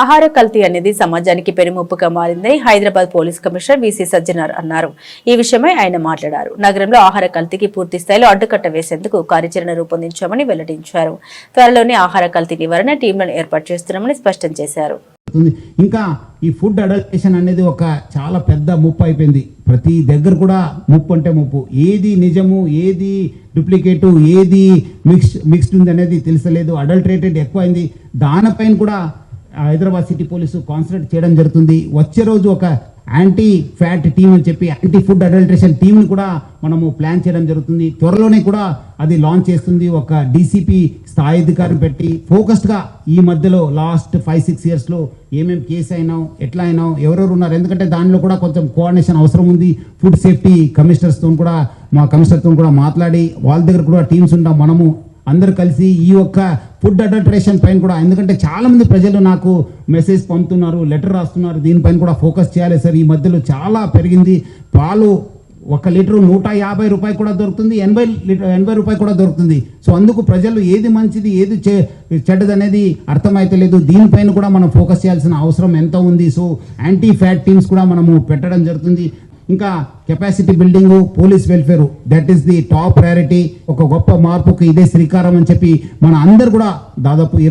ఆహార కల్తీ అనేది సమాజానికి పెనుముప్పుగా మారిందని Hyderabad police commissioner VC Sajjanar అన్నారు. ఈ విషయమై ఆయన మాట్లాడారు. నగరంలో ఆహార కల్తీకి పూర్తి స్థాయిలో అడ్డుకట్ట వేసేందుకు కార్యాచరణ రూపొందించామని వెల్లడించారు. త్వరలోనే ఆహార కల్తీ నివారణ టీంలను ఏర్పాటు చేస్తున్నామని స్పష్టం చేశారు. ఇంకా ఈ ఫుడ్ అడల్టేషన్ అనేది ఒక చాలా పెద్ద ముప్పు అయిపోయింది. ప్రతి దగ్గర కూడా ముప్పు అంటే ముప్పు. ఏది నిజము ఏది డూప్లికేటు ఏది మిక్స్ మిక్స్డ్ ఉంది అనేది తెలుసలేదు. అడల్టరేటెడ్ ఎక్కువైంది. దానిపైన కూడా హైదరాబాద్ సిటీ పోలీసు కాన్సన్ట్రేట్ చేయడం జరుగుతుంది. వచ్చే రోజు ఒక యాంటీ ఫ్యాట్ టీమ్ అని చెప్పి యాంటీ ఫుడ్ అడల్ట్రేషన్ టీమ్ని కూడా మనము ప్లాన్ చేయడం జరుగుతుంది. త్వరలోనే కూడా అది లాంచ్ చేస్తుంది. ఒక డీసీపీ స్థాయి అధికారం పెట్టి ఫోకస్డ్గా ఈ మధ్యలో లాస్ట్ ఫైవ్ సిక్స్ ఇయర్స్లో ఏమేమి కేసు అయినాం ఎట్లా అయినాం ఎవరెవరు ఉన్నారు ఎందుకంటే దానిలో కూడా కొంచెం కోఆర్డినేషన్ అవసరం ఉంది. ఫుడ్ సేఫ్టీ కమిషనర్స్తో కూడా మా కమిషనర్తో కూడా మాట్లాడి వాళ్ళ దగ్గర కూడా టీమ్స్ ఉంటాం మనము. అందరు కలిసి ఈ యొక్క ఫుడ్ అడల్టరేషన్ పైన కూడా ఎందుకంటే చాలా మంది ప్రజలు నాకు మెసేజ్ పంపుతున్నారు లెటర్ రాస్తున్నారు దీనిపైన కూడా ఫోకస్ చేయాలి సార్. ఈ మధ్యలో చాలా పెరిగింది. పాలు ఒక లీటరు నూట యాభై రూపాయలు కూడా దొరుకుతుంది ఎనభై లీటర్ ఎనభై రూపాయలు కూడా దొరుకుతుంది. సో అందుకు ప్రజలు ఏది మంచిది ఏది చె చెడ్డది అనేది దీనిపైన కూడా మనం ఫోకస్ చేయాల్సిన అవసరం ఎంత ఉంది. సో యాంటీ ఫ్యాట్ టీమ్స్ కూడా మనము పెట్టడం జరుగుతుంది. ఇంకా capacity building police welfare that is the top priority ఒక గొప్ప మార్పుకు ఇదే శ్రీకారం అని చెప్పి మన అందరు కూడా దాదాపు ఇరవై